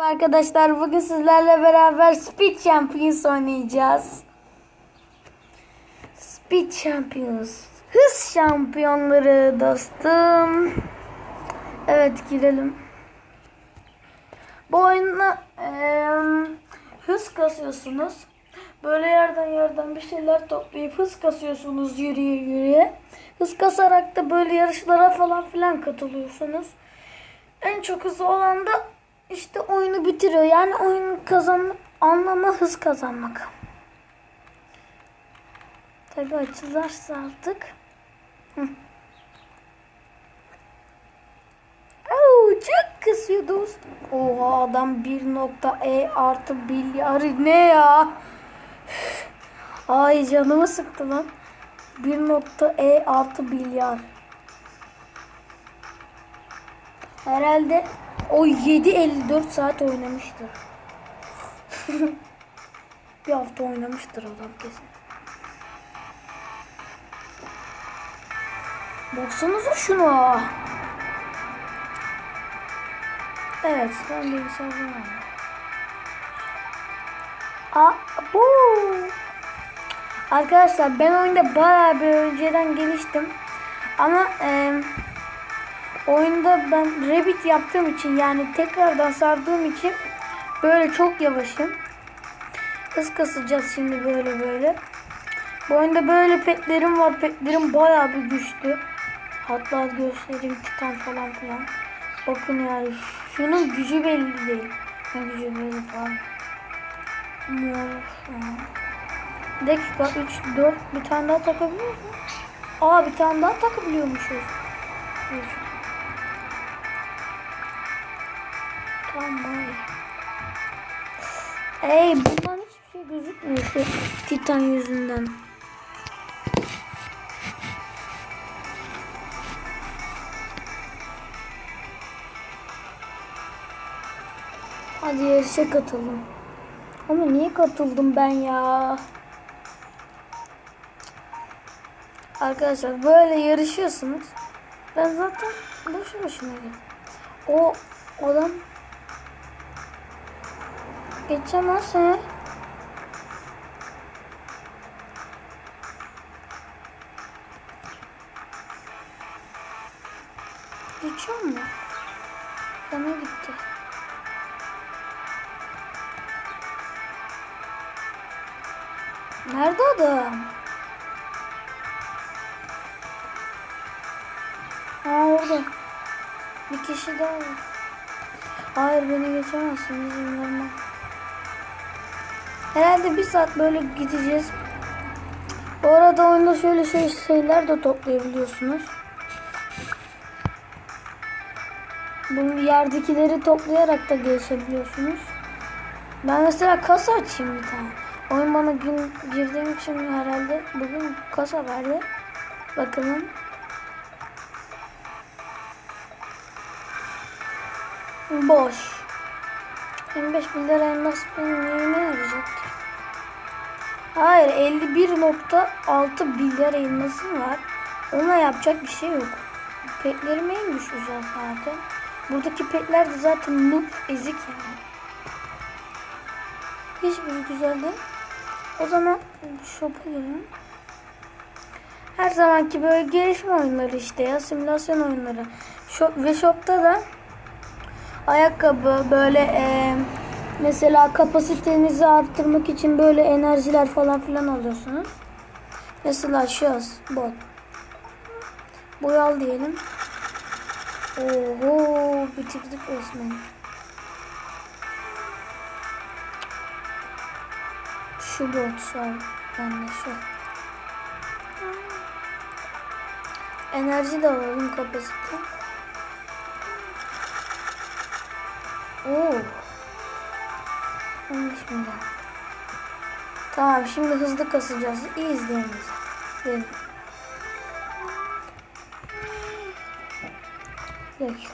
Arkadaşlar bugün sizlerle beraber Speed Champions oynayacağız. Speed Champions. Hız şampiyonları dostum. Evet girelim. Bu oyunda eee, hız kasıyorsunuz. Böyle yerden yerden bir şeyler toplayıp hız kasıyorsunuz yürüye yürüye. Hız kasarak da böyle yarışlara falan filan katılıyorsunuz. En çok hızlı olan da işte oyunu bitiriyor. Yani oyun kazanmak anlamı hız kazanmak. Tabi açılırsa artık. Hı. Oo, çok kısıyor dostum. Oha adam 1.e artı milyar ne ya? Ay canımı sıktı lan. 1.e artı milyar. Herhalde o 7.54 saat oynamıştır. bir hafta oynamıştır adam kesin. Baksanıza şuna. Evet ben bilgisayarda oynuyorum. Aa, bu. Arkadaşlar ben oyunda bayağı bir önceden geliştim. Ama eee Oyunda ben rabbit yaptığım için yani tekrardan sardığım için böyle çok yavaşım. Hız kasacağız şimdi böyle böyle. Bu oyunda böyle petlerim var. Petlerim bayağı bir güçlü. Hatta göstereyim titan falan filan. Bakın yani şunun gücü belli değil. Ne gücü belli falan. Dakika 3 4 bir tane daha takabiliyor musun? Aa bir tane daha takabiliyormuşuz. Dur. Tamam. Ey bundan hiçbir şey gözükmüyor şu Titan yüzünden. Hadi yarışa katılın. Ama niye katıldım ben ya? Arkadaşlar böyle yarışıyorsunuz. Ben zaten boşu boşuna geldim. O adam Geçemezse Geçiyor mu? Bana gitti. Nerede adam? Ha orada. Bir kişi daha var. Hayır beni geçemezsin izin vermem. Herhalde bir saat böyle gideceğiz. Bu arada oyunda şöyle şey, şeyler de toplayabiliyorsunuz. Bu yerdekileri toplayarak da gelişebiliyorsunuz. Ben mesela kasa açayım bir tane. Oyun bana gün girdiğim için herhalde bugün kasa verdi. Bakalım. Boş. 25 bin lira nasıl ne yarayacak ki? Hayır 51.6 milyar elmasım var. Ona yapacak bir şey yok. Petlerim en güçlü zaten. Buradaki petler de zaten noob ezik yani. Hiçbir güzel değil. O zaman shop'a girelim. Her zamanki böyle gelişme oyunları işte ya simülasyon oyunları. Shop ve shop'ta da ayakkabı böyle e, mesela kapasitenizi arttırmak için böyle enerjiler falan filan alıyorsunuz. Mesela şu bot. Boyal diyelim. Oho bitirdik resmen. Şu bot var. Bende şu. Enerji de alalım kapasite. Oo. 15 milyon. Tamam şimdi hızlı kasacağız. İyi izleyin bizi.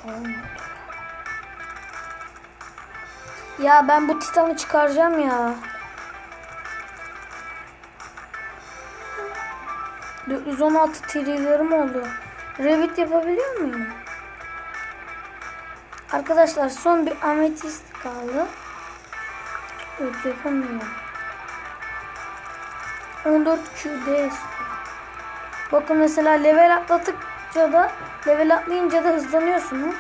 Olmadı. Ya ben bu titanı çıkaracağım ya. 416 trilyarım oldu. Revit yapabiliyor muyum? Arkadaşlar son bir ametist kaldı. Yok yapamıyorum. 14 QD Bakın mesela level atlatıkça da level atlayınca da hızlanıyorsunuz.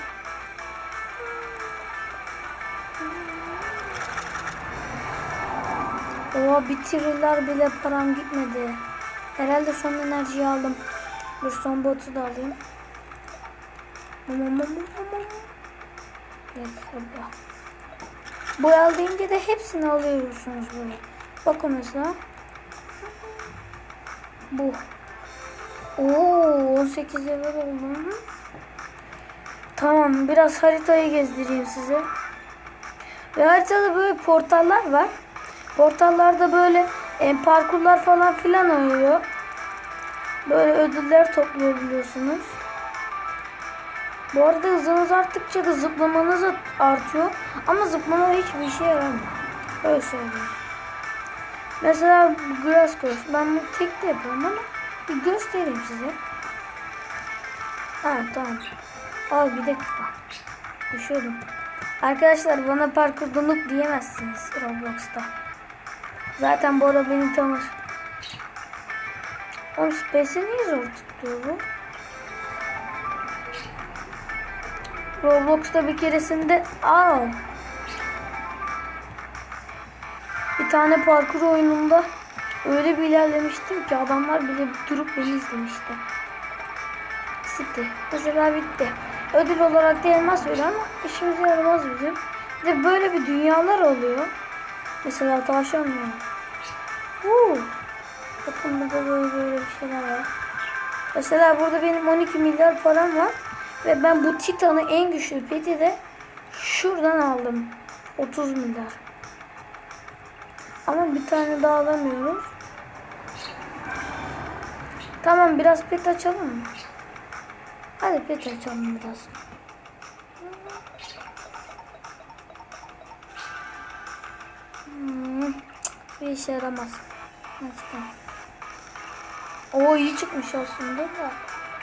Oha bitirirler bile param gitmedi. Herhalde son enerjiyi aldım. Dur son botu da alayım. Boyal deyince de hepsini alıyorsunuz böyle. Bakın mesela. Bu. Oo 18 level oldum. Tamam biraz haritayı gezdireyim size. Ve haritada böyle portallar var. Portallarda böyle e, parkurlar falan filan oluyor. Böyle ödüller toplayabiliyorsunuz. Bu arada hızınız arttıkça da zıplamanız artıyor. Ama zıplama hiçbir işe yaramıyor. Öyle söyleyeyim. Mesela Grass Course. Ben bunu tek de yapıyorum ama bir göstereyim size. Ha tamam. Ay bir dakika. Düşüyordum. Arkadaşlar bana parkur donuk diyemezsiniz Roblox'ta. Zaten Bora beni tanır. Oğlum Space'e niye zor tutuyor bu? Roblox'ta bir keresinde aa bir tane parkur oyununda öyle bir ilerlemiştim ki adamlar bile durup beni izlemişti. City. Mesela bitti. Ödül olarak da elmas ama işimize yaramaz bizim. Bir böyle bir dünyalar oluyor. Mesela tavşan var. Huu. Bakın burada böyle böyle bir şeyler var. Mesela burada benim 12 milyar param var. Ve ben bu Titan'ı en güçlü peti de şuradan aldım. 30 milyar. Ama bir tane daha alamıyoruz. Tamam biraz pet açalım mı? Hadi pet açalım biraz. Hmm, bir işe yaramaz. Hadi tamam. Oo iyi çıkmış aslında da.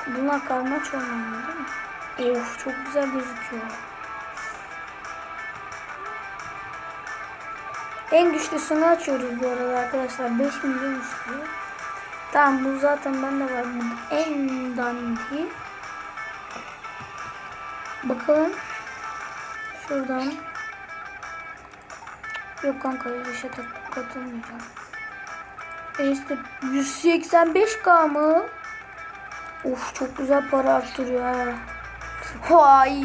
Bunlar karmaç olmalı değil mi? Of çok güzel gözüküyor. En güçlüsünü açıyoruz bu arada arkadaşlar. 5 milyon istiyor. Tamam bu zaten bende var. Bu en dandiği. Bakalım. Şuradan. Yok kanka yarışa katılmayacağım. E işte 185k mı? Of çok güzel para arttırıyor ha. Vay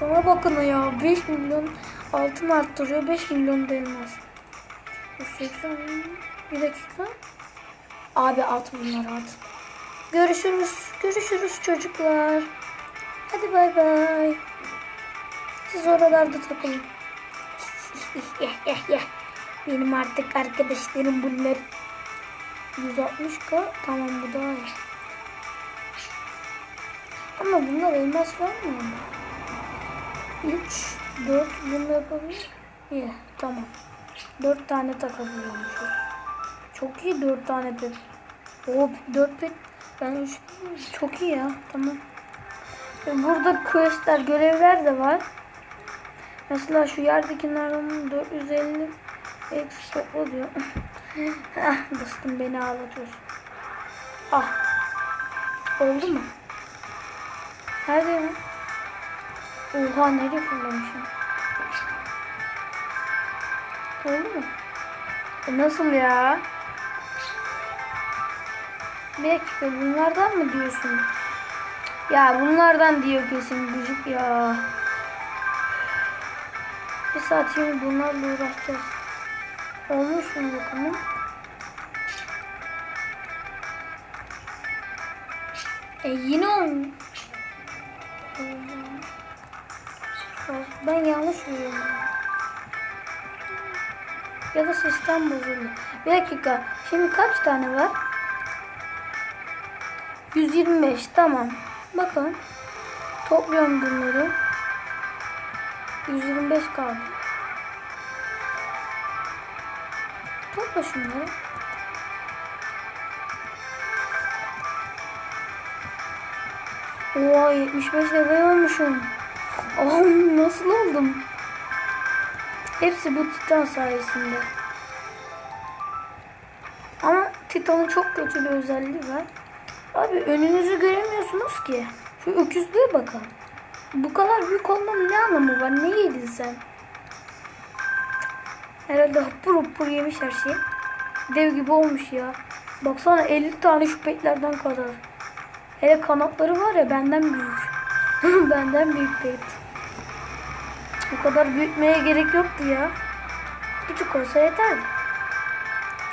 sana bakın ya 5 milyon altın arttırıyor 5 milyon da elmas. 180 bir dakika. Abi at bunları at. Görüşürüz. Görüşürüz çocuklar. Hadi bay bay. Siz oralarda takılın. Benim artık arkadaşlarım bunlar. 160k tamam bu daha iyi. Ama bunlar elmas var mı? 3, 4 bunu yapabilir. İyi tamam. 4 tane takabiliyormuşuz. Çok iyi 4 tane pet. O 4 pet. Ben 3 çok iyi ya tamam. Ve Burada questler, görevler de var. Mesela şu yerdekilerden 450 X topla diyor. ah dostum beni ağlatıyorsun. Ah. Oldu mu? Nerede ya? Oha nereye fırlamışım? Oldu mu? E nasıl ya? Bir dakika bunlardan mı diyorsun? Ya bunlardan diyor kesin gıcık ya. Bir saat şimdi bunlarla uğraşacağız. Olmuş mu bakalım? E yine olmuş. Ben yanlış biliyorum. Ya da sistem bozuldu. Bir dakika. Şimdi kaç tane var? 125. Tamam. Bakalım. Topluyorum bunları. 125 kaldı. Topla şunları. Oha 75 level olmuşum. Oh nasıl oldum? Hepsi bu Titan sayesinde. Ama Titan'ın çok kötü bir özelliği var. Abi önünüzü göremiyorsunuz ki. Şu öküzlüğe bakın. Bu kadar büyük olmanın ne anlamı var? Ne yedin sen? Herhalde hapur hapur yemiş her şeyi. Dev gibi olmuş ya. Baksana 50 tane şu petlerden kadar. Hele kanatları var ya benden büyük. benden büyük pet. Bu kadar büyütmeye gerek yoktu ya. Küçük olsa yeterdi.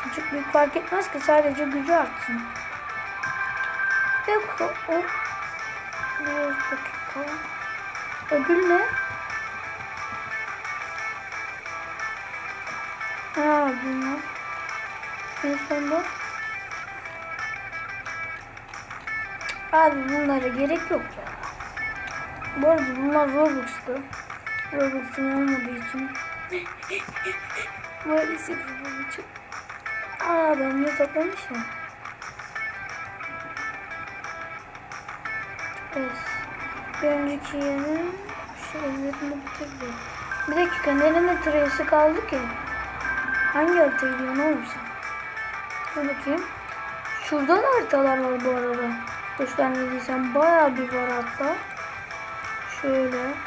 Küçük büyük fark etmez ki sadece gücü artsın. Yok o... Bir dakika. Ödül ne? Ha bunlar. En sonunda. Abi bunlara gerek yok ya. Bu arada bunlar Robux'tu. Robux'um olmadığı için. Maalesef için. Aa ben bunu toplamışım. Evet. Bir önceki yerin şeylerini bitirdi. Bir dakika nerenin tresi kaldı ki? Hangi harita gidiyor ne olursa? Dur bakayım. Şurada da haritalar var bu arada. Göstermediysem bayağı bir var hatta. Şöyle.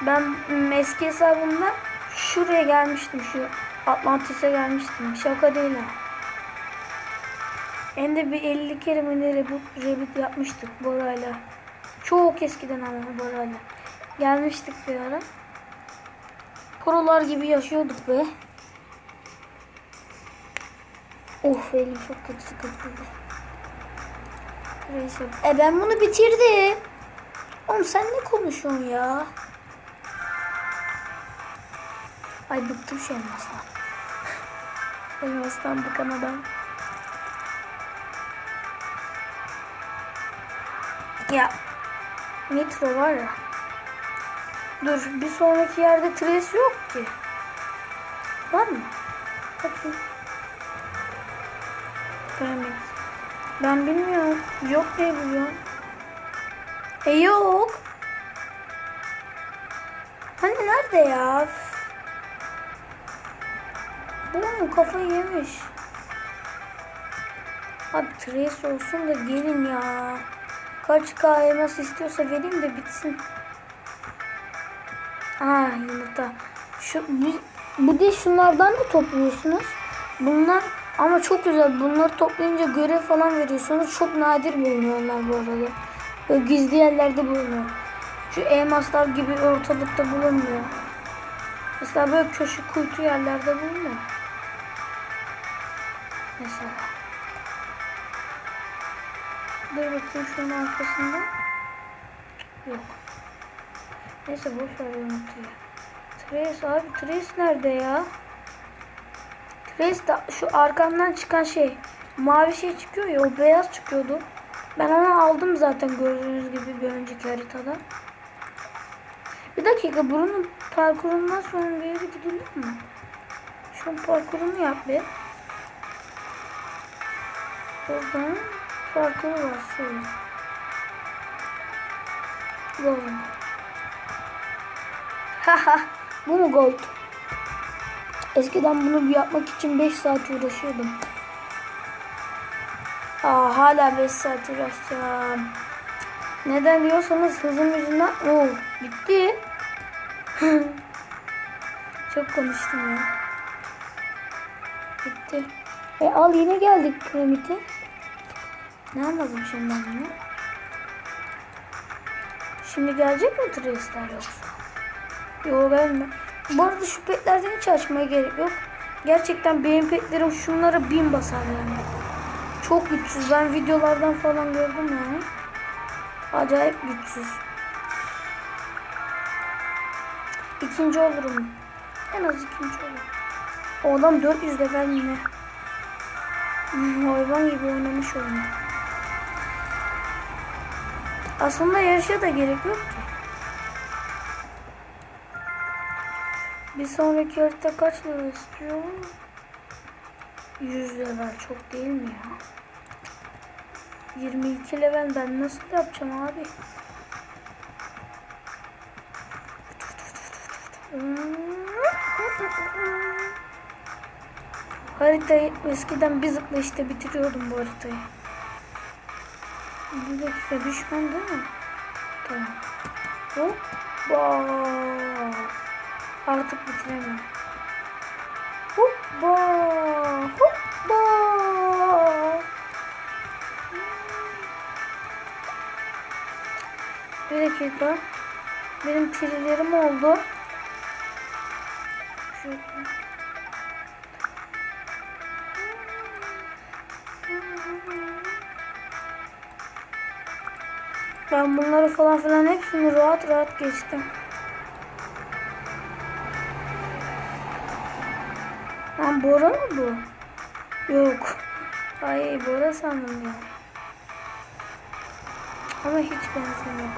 Ben eski hesabımda şuraya gelmiştim. Şu Atlantis'e gelmiştim. Şaka değil ha. Hem de bir 50 kere mi ne reboot yapmıştık Bora'yla. Çok eskiden ama Bora'yla. Gelmiştik bir ara. Prolar gibi yaşıyorduk be. Of elim çok kötü sıkıntıydı. E ben bunu bitirdim. Oğlum sen ne konuşuyorsun ya? Ay bıktım şu elmastan. elmastan bıkan adam. Ya Nitro var ya. Dur bir sonraki yerde Trace yok ki. Var mı? Bakayım. Pyramid. Ben bilmiyorum. Yok diye biliyorum. E yok. Hani nerede ya? Onun kafayı yemiş. Abi trace olsun da gelin ya. Kaç K elmas istiyorsa vereyim de bitsin. Aa yumurta. Şu bu, bu de şunlardan da topluyorsunuz. Bunlar ama çok güzel. Bunları toplayınca görev falan veriyorsunuz. Çok nadir bulunuyor onlar bu arada. Böyle gizli yerlerde bulunuyor. Şu elmaslar gibi ortalıkta bulunmuyor. Mesela böyle köşe kuytu yerlerde bulunuyor. Mesela. Dur bakayım şunun arkasında. Yok. Neyse boş ver yumurtayı. Trace abi Trace nerede ya? Trace de şu arkamdan çıkan şey. Mavi şey çıkıyor ya o beyaz çıkıyordu. Ben onu aldım zaten gördüğünüz gibi bir önceki haritada. Bir dakika bunun parkurundan sonra bir yere gidilir mi? Şu parkurunu yap bir. Buradan var şöyle. Gold. Haha bu mu gold? Eskiden bunu yapmak için 5 saat uğraşıyordum. Aa, hala 5 saat uğraşacağım. Neden diyorsanız hızım yüzünden... Oo, bitti. Çok konuştum ya. Bitti. E al yine geldik piramide. Ne anladım şimdi ben bunu? Şimdi gelecek mi Trace'ler yoksa? Yok gelme. Bu arada şu petlerden hiç açmaya gerek yok. Gerçekten benim petlerim şunlara bin basar yani. Çok güçsüz. Ben videolardan falan gördüm yani. Acayip güçsüz. İkinci olurum. En az ikinci olurum. O adam 400 level mi ne? Hmm, hayvan gibi oynamış oyunu. Aslında yarışa da gerek yok ki. Bir sonraki harita kaç level istiyor? 100 level çok değil mi ya? 22 level ben nasıl yapacağım abi? Haritayı eskiden bir zıpla işte bitiriyordum bu haritayı. Bir dakika düşman değil mi? Tamam. Hoppa. Artık bitiremem. Hoppa. Hoppa. Bir dakika. Benim trillerim oldu. Ben bunları falan filan hepsini rahat rahat geçtim. Lan Bora mı bu? Yok. Ay Bora sandım ya. Ama hiç benzemiyor.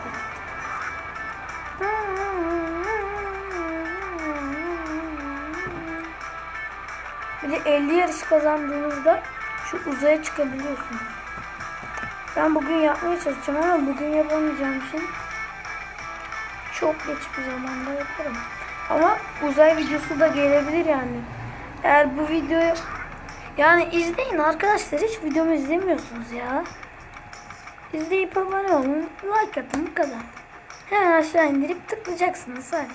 Bir de 50 yarış kazandığınızda şu uzaya çıkabiliyorsunuz. Ben bugün yapmaya çalışacağım ama bugün yapamayacağım için çok geç bir zamanda yaparım. Ama uzay videosu da gelebilir yani. Eğer bu videoyu yani izleyin arkadaşlar hiç videomu izlemiyorsunuz ya. İzleyip abone olun, like atın bu kadar. Hemen aşağı indirip tıklayacaksınız sadece.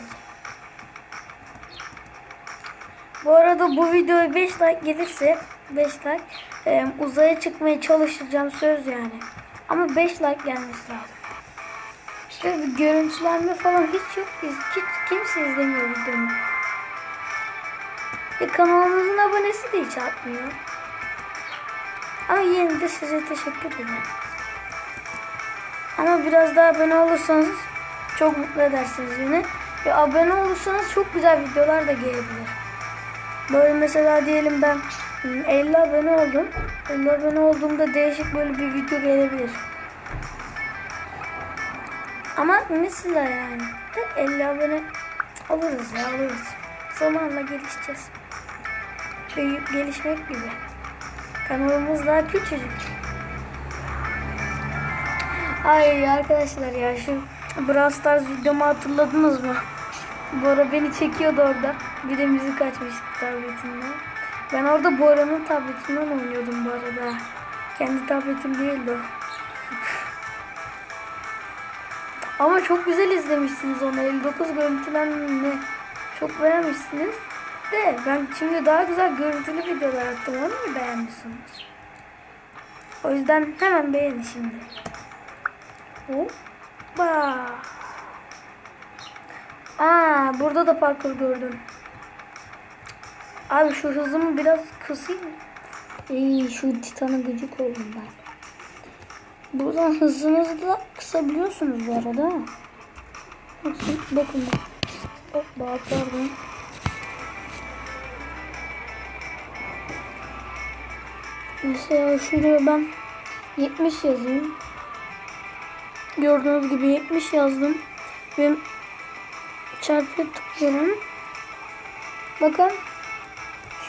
Bu arada bu videoya 5 like gelirse 5 like e, uzaya çıkmaya çalışacağım söz yani. Ama 5 like gelmesi lazım. Şöyle bir görüntülenme falan hiç yok. Hiç, kimse izlemiyor videomu. Ve kanalımızın abonesi de hiç artmıyor. Ama yine de size teşekkür ederim. Ama biraz daha abone olursanız çok mutlu edersiniz yine. Ve abone olursanız çok güzel videolar da gelebilir. Böyle mesela diyelim ben 50 abone oldum. 50 abone olduğumda değişik böyle bir video gelebilir. Ama mesela yani de 50 abone oluruz ya oluruz. Zamanla gelişeceğiz. Büyüyüp gelişmek gibi. Kanalımız daha küçücük. Ay arkadaşlar ya şu Brawl Stars videomu hatırladınız mı? Bora beni çekiyordu orada. Bir de müzik açmıştı tabletinden. Ben orada Bora'nın tabletinden oynuyordum bu arada. Kendi tabletim değildi. Ama çok güzel izlemişsiniz onu. 59 görüntülenme çok beğenmişsiniz. De ben şimdi daha güzel görüntülü videolar attım. Onu niye beğenmişsiniz? O yüzden hemen beğenin şimdi. Hoppa. Aa, burada da parkur gördüm. Abi şu hızımı biraz kısayım. İyi şu titana gıcık oldum ben. Buradan hızınızı da kısabiliyorsunuz bu arada. Bakın bakın. Hoppa pardon. Mesela şuraya ben 70 yazayım. Gördüğünüz gibi 70 yazdım. Ve çarpıya tıklıyorum. Bakın.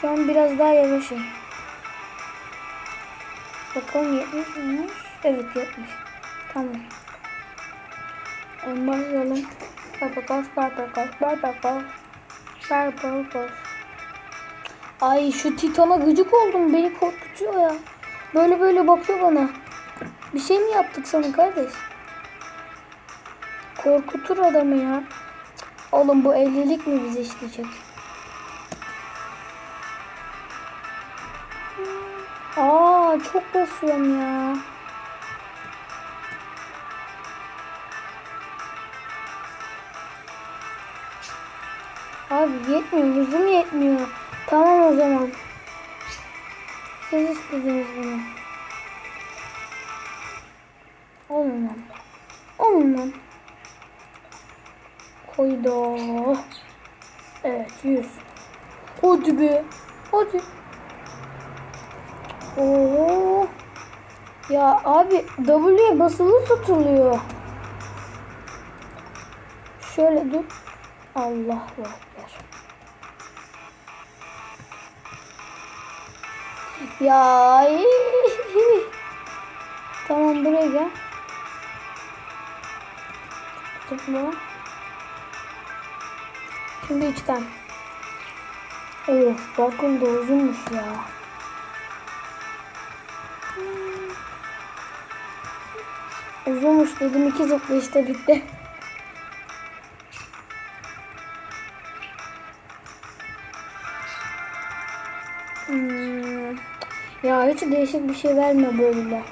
Şu an biraz daha yavaşım. Bakalım 70 miymiş? Evet 70. Tamam. En başlayalım. Barbaros, barbaros, barbaros. Barbaros. Ay şu titana gıcık oldum. Beni korkutuyor ya. Böyle böyle bakıyor bana. Bir şey mi yaptık sana kardeş? Korkutur adamı ya. Oğlum bu evlilik mi bizi işleyecek? Aa çok basıyorum ya. Abi yetmiyor, hızım yetmiyor. Tamam o zaman. Siz istediniz bunu. Olun lan. Koydu. Evet 100. Hadi be. Hadi. Oo. Ya abi W'ye basılı tutuluyor. Şöyle dur. Allah ekber. Ya. Tamam buraya gel. Tıkla. Şimdi içten. Of bakın da uzunmuş ya. Uzunmuş dedim iki zıplayışta bitti. Hmm. Ya hiç değişik bir şey vermiyor böyle.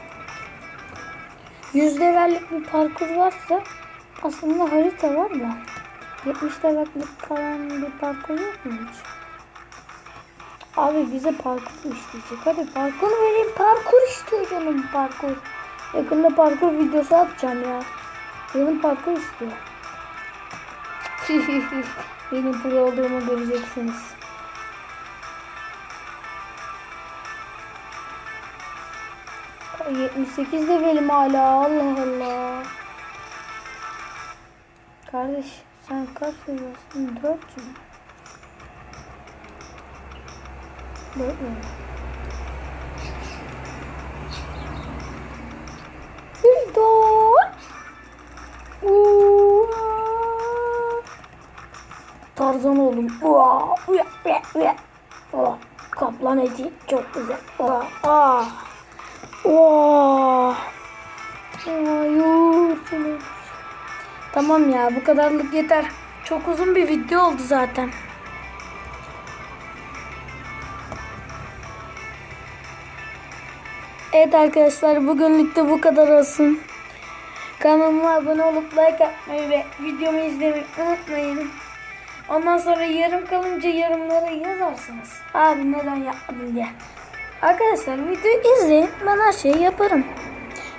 Yüz levellik bir parkur varsa aslında harita var da 70 levellik falan bir parkur yok mu hiç? Abi bize parkur isteyecek. Hadi parkur vereyim. Parkur istiyor canım parkur. Yakında parkur videosu atacağım ya. Benim parkur istiyor. Benim pro olduğumu göreceksiniz. Ay, 78 de benim hala. Allah Allah. Kardeş sen kaç seviyorsun? 4 mü? 4 mü? Tarzan oğlum. Kaplan eti çok güzel. Ua. Ua. Tamam ya bu kadarlık yeter. Çok uzun bir video oldu zaten. Evet arkadaşlar bugünlük de bu kadar olsun. Kanalıma abone olup like atmayı ve videomu izlemeyi unutmayın. Ondan sonra yarım kalınca yorumlara yazarsınız. Abi neden yapmadın diye. Arkadaşlar videoyu izleyin. Ben her şeyi yaparım.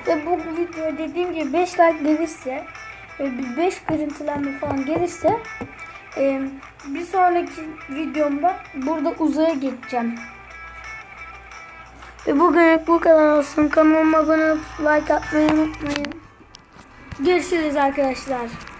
Ve bu video dediğim gibi 5 like gelirse ve bir 5 görüntülenme falan gelirse bir sonraki videomda burada uzaya geçeceğim. Ve bugünlük bu kadar olsun. Kanalıma abone olup like atmayı unutmayın. Görüşürüz arkadaşlar.